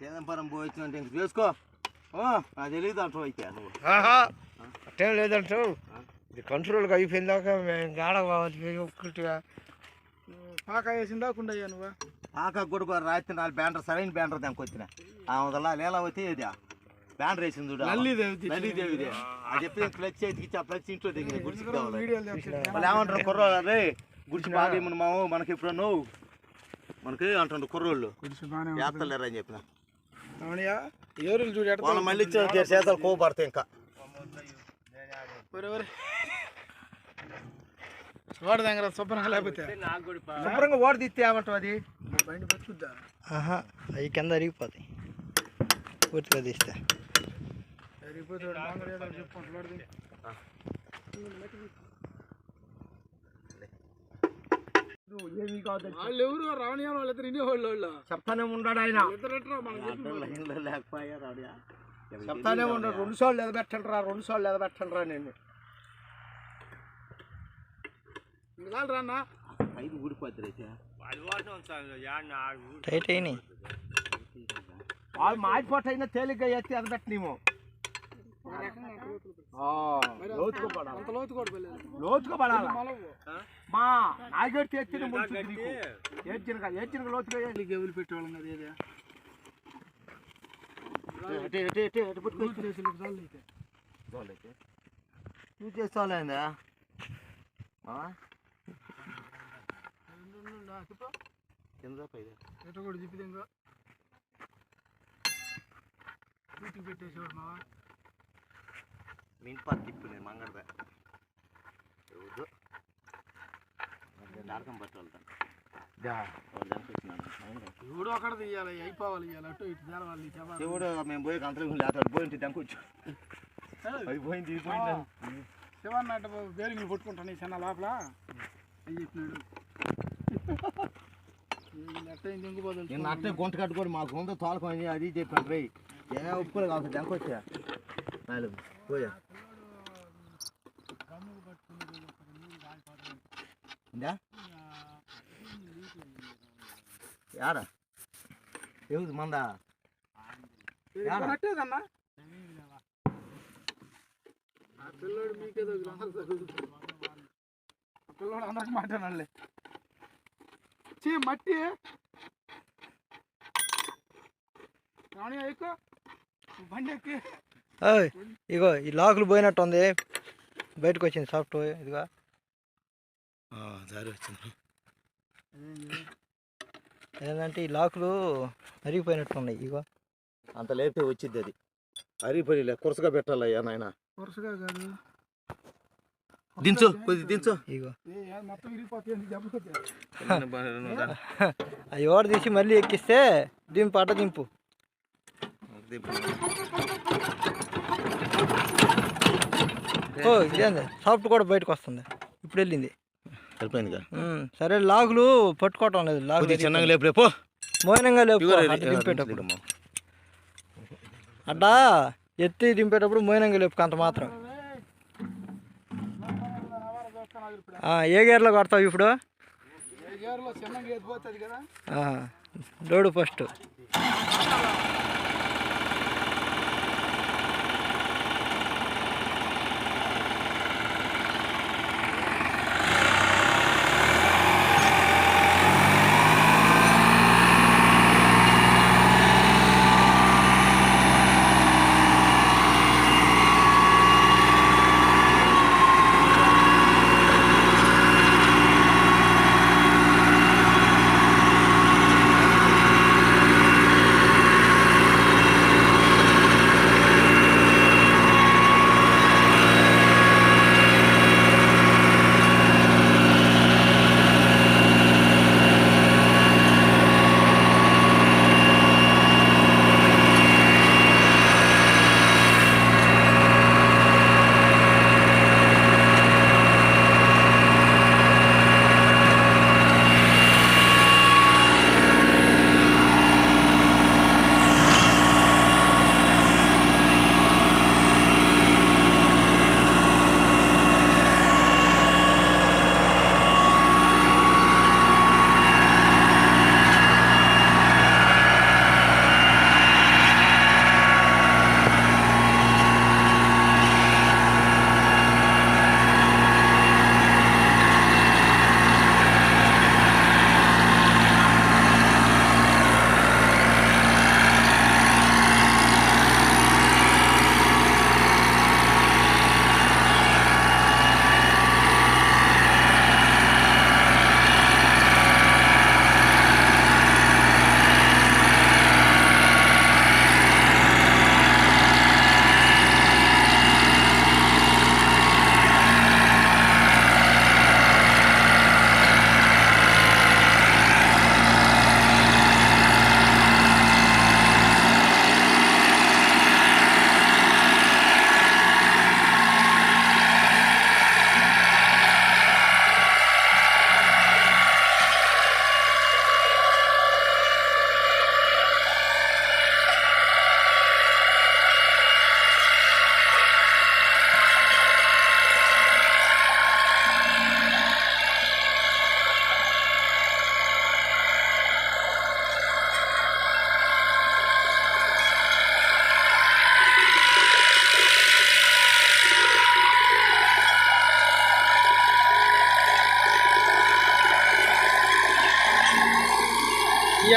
చేదంపురం పోయి ఇంక చేసుకో. ఓ, నాకు తెలియదు అంటావు అయితే. నువ్వు ఆహా అట్టేం లేదంటావు. ఇది కంట్రోల్గా అయిపోయిందాక మేము గాడ కావాలి ఒక్కటిగా. పాక వేసిందా కుండయ్యా నువ్వు? ఆక కూడా రాత్రి నాలుగు బ్యాండర్ సరైన బ్యాండర్ దానికి వచ్చిన ఆ వదల లేలా వచ్చి ఇది బ్యాండర్ వేసింది చూడు లల్లీదేవి లలిదేవిదే అది చెప్పి క్లచ్ చేతికి ఆ క్లచ్ ఇంట్లో వీడియోలు తెచ్చి వాళ్ళు ఏమంటారు? కుర్రోళ్ళు? రే గుడిసి బాగా మన మాము మనకి ఇప్పుడు నువ్వు మనకి అంటుండ్రు కుర్రోళ్ళు. గుడిసి అని చెప్పిన. ఎవరు చూడు వాళ్ళు మళ్ళీ చేతలు కోపడతాయి ఇంకా. వాడు దగ్గర శుభ్రంగా లేకపోతే? శుభ్రంగా ఓడి తీస్తే ఏమంటావు అది? బండి ఆహా అవి కింద అరిగిపోతాయి. పూర్తిగా తీస్తే. ఏదో చెప్పుకుంటాడు వాళ్ళు ఎవరు రావణీయాలు వాళ్ళు ఇద్దరు ఇన్ని వాళ్ళు వాళ్ళు. చెప్తానే ఉన్నాడు ఆయన. చెప్తానే ఉన్నాడు రెండు సార్లు ఎదబెట్టండి రా రెండు సార్లు ఎదబెట్టండి రా నేను ఇంకా చాలు రా అన్న. ఐదు ఊడిపోద్ది అయితే టైట్ అయినాయి. వాళ్ళు మాడిపోటైనా తేలిగ్గా ఎత్తి ఎదబెట్టనేమో లోతుగా పడాలి? మా నాగేటి ఎత్తిన ఏడ్చిన ఏడ్చిన లోతుగా ఏ- గెవులు పెట్టేవాళ్ళం కదా ఏదే? నువ్వు చేస్తావులేందా కింద పైదా. ఎట కూడా వీటికి పెట్టేసేవాడు మా తిప్పు నేను మంగడదా వద్దు నాటకం పట్టాలి ఎవడో అక్కడ తీయాలి అయిపోవాలి ఇవ్వాలి అటు ఇటు శివుడు మేము పోయి కంతలు లేతాడు పోయింటి దంకొచ్చు అయిపోయింది పోయింది శివన్న అట్ట బేరింగ్లు కొట్టుకుంటాను ఈ చిన్న లోపల అని చెప్పినాడు నేను అట్టే గుంట కట్టుకొని మా సొంత తోలకొని అది చెప్పాను రే ఏమే ఒప్పుకోలే కాదు దంకొచ్చా పోయా ఇందా? యారా ఏది మందా? కట్టేదన్నా ఆ పిల్లోడు మీకేదో పిల్లోడు అందరికి మాట్లాడాలి. చీ మట్టి. రాణి ఎక్కువ? బండి ఎక్కి. ఇగో ఈ లాకులు పోయినట్టు ఉంది. బయటకు వచ్చింది సాఫ్ట్ ఇదిగా జారి వచ్చింది ఏంటంటే ఈ లాకులు అరిగిపోయినట్టు ఉన్నాయి ఇగో అంత లేపితే వచ్చింది అది అరిగిపోయి కురసగా పెట్టాలయ్యా నాయన. వరుసగా కాదు. దించు కొద్ది దించు. ఇగో అవి ఓడ తీసి మళ్ళీ ఎక్కిస్తే దింపు అడ్డ దింపు. ఓ ఇదేంది సాఫ్ట్ కూడా బయటకు వస్తుంది. ఇప్పుడు వెళ్ళింది. ఉమ్, సరే లాగులు పట్టుకోవటం లేదు. లాగులు కొద్దిగా చిన్నగా లేపు రేపు మౌనంగా లేపు దింపేటప్పుడు. అడ్డా ఎత్తి దింపేటప్పుడు మౌనంగా లేపు అంత మాత్రం. ఆ, ఏ గేర్లో కొడతావు ఇప్పుడు? ఏ గేర్లో చిన్నగా ఎదిపోతుంది కదా. ఆ, లోడు ఫస్ట్.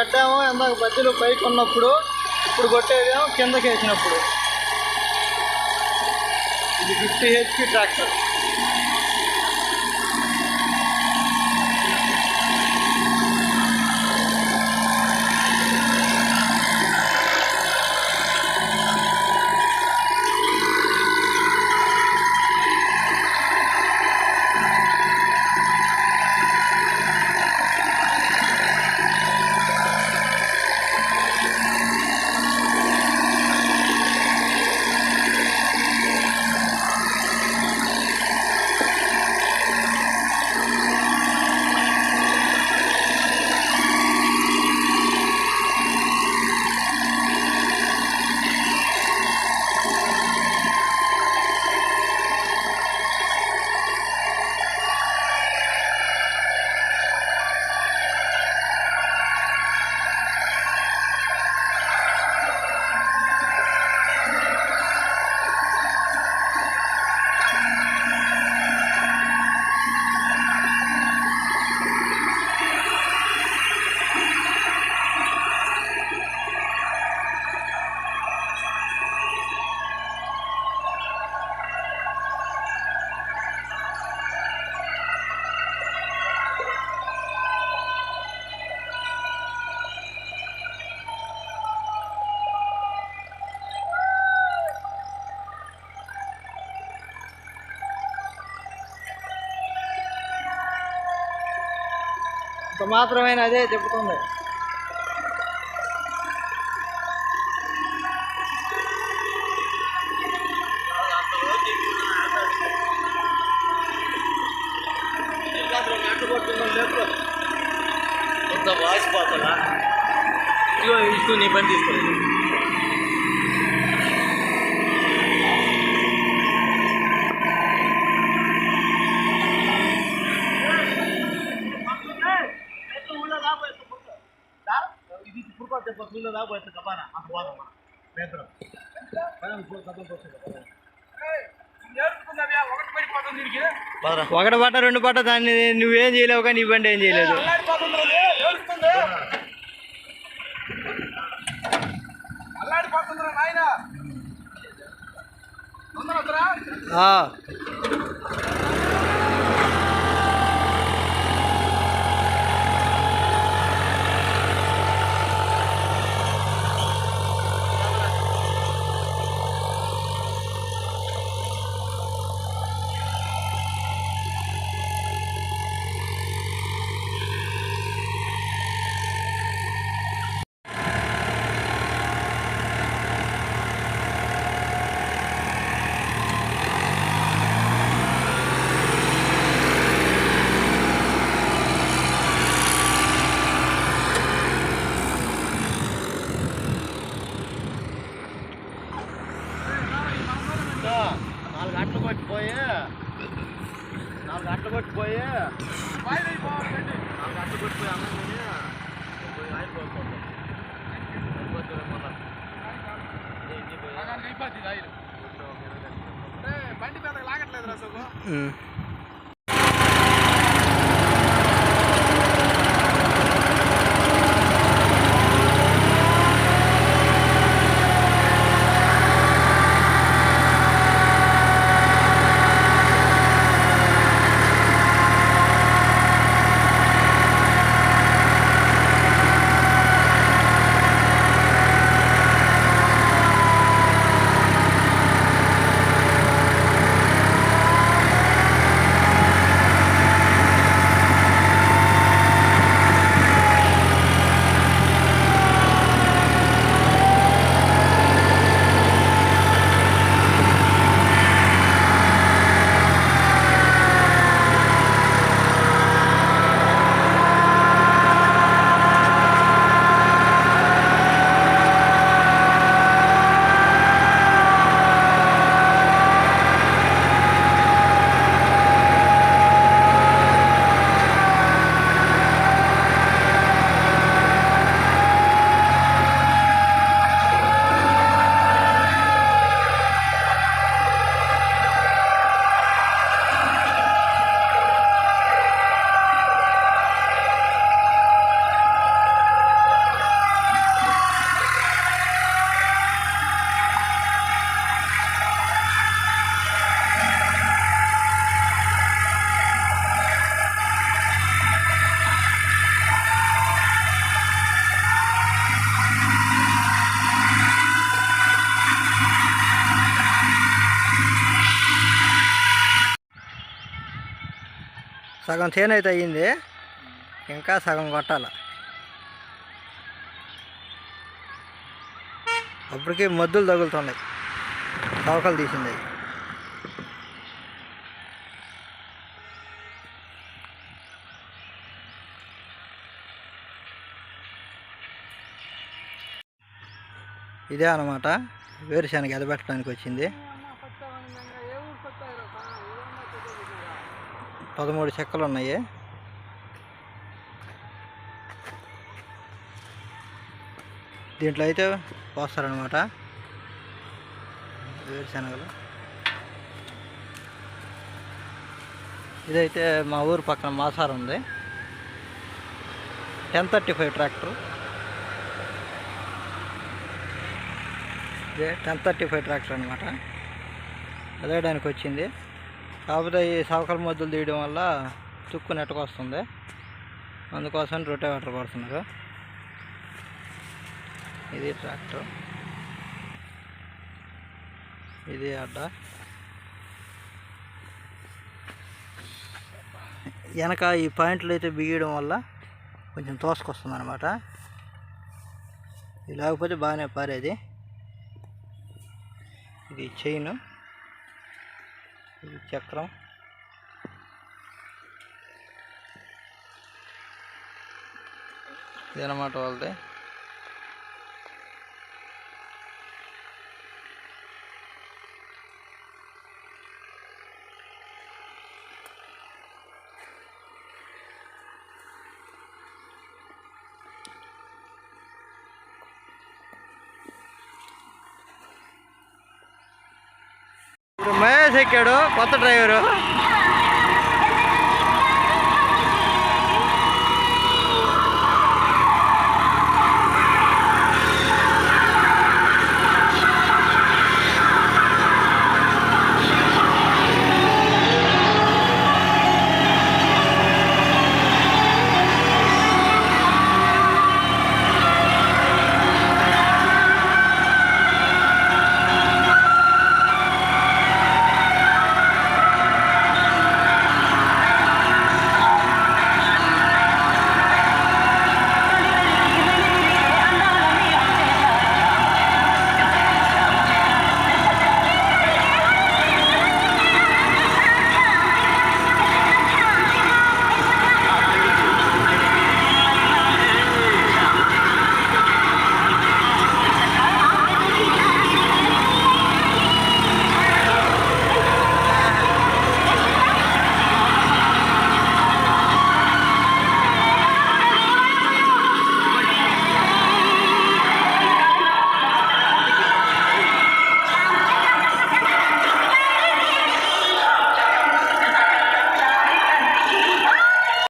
ఈ ఇందాక బద్దెలు పైకి ఉన్నప్పుడు ఇప్పుడు కొట్టేదేమో కిందకి వేసినప్పుడు. ఇది ఫిఫ్టీ హెచ్పి ట్రాక్టర్. మాత్రమైన అదే చెప్తుంది. కొంత వాయిస్ పోతుందా ఇదిగో ఇస్తూ నీ పని తీసుకోలేదు ఒకటి పట్ట రెండు పట్ట దాన్ని నువ్వేం చేయలేవు కానీ బండి ఏం చేయలేదు. అల్లాడిపోతుందిరా నాయన? బండి పెద్దగా లాగట్లేదు రా సగం చేను అయితే అయ్యింది. ఇంకా సగం కొట్టాల. అప్పటికి మద్దులు తగులుతున్నాయి. తవకలు తీసింది. ఇదే అన్నమాట. వేరుశనగ ఎదబెట్టడానికి వచ్చింది. పదమూడు చెక్కలు ఉన్నాయి. దీంట్లో అయితే పోస్తారనమాట వేరుశనగలు. ఇదైతే మా ఊరు పక్కన మాసారం ఉంది. Ten thirty five tractor. ఇదే టెన్ థర్టీ ఫైవ్ ట్రాక్టర్ అనమాట అదేయడానికి వచ్చింది. కాకపోతే ఈ సవకల మద్దులు తీయడం వల్ల తుక్కు నెట్టకొస్తుంది. అందుకోసం రొటేవేటర్ కొడుతున్నారు ఇది ట్రాక్టర్. ఇది అడ్డ. వెనక ఈ పాయింట్లు అయితే బిగియడం వల్ల కొంచెం తోసుకొస్తుంది అనమాట ఇది లేకపోతే బాగానే పారేది. ఇది చైన్ ఇది చక్రం. ఇదన్నమాట వాళ్ళది. మహేష్ ఎక్కాడు కొత్త డ్రైవరు.